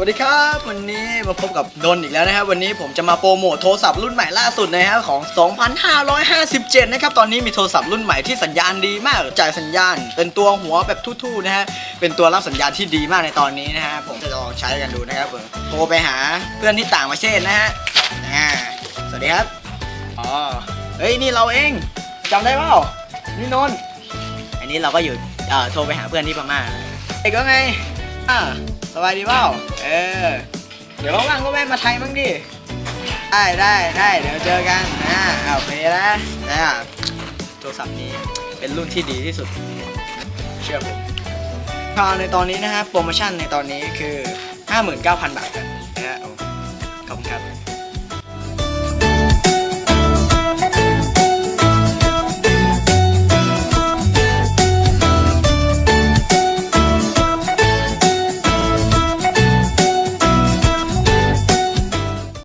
วัสดีครับ วันนี้มาพบกับดนอีกแล้วนะครับ วันนี้ผมจะมาโปรโมทโทรศัพท์รุ่นใหม่ล่าสุดนะครับของ 2557 นะครับ ตอนนี้มีโทรศัพท์รุ่นใหม่ที่สัญญาณดีมากจ่ายสัญญาณ เป็นตัวหัวแบบทู่ๆนะฮะเป็นตัวรับสัญญาณที่ดีมากในตอนนี้นะฮะผมจะลองใช้กันดูนะครับผมโทรไปหาเพื่อนที่ต่างประเทศนะฮะอ่สวัสดีครับอ๋อเฮ้ยนี่เราเองจำได้เปล่านี่นนท์อันนี้เราก็อยู่เอ่อโทรไปหาเพื่อนที่พม่าเอ้ยก็ไง อ่าสบายดีเปล่าเออ เดี๋ยวว่างๆก็แวะมาไทยบ้างดิ ได้ได้ได้เดี๋ยวเจอกันนะเอาไปนะนะโทรศัพท์นี้เป็นรุ่นที่ดีที่สุด เชื่อผมข่าวในตอนนี้นะฮะโปรโมชั่นในตอนนี้คือ 59,000 บาทครับ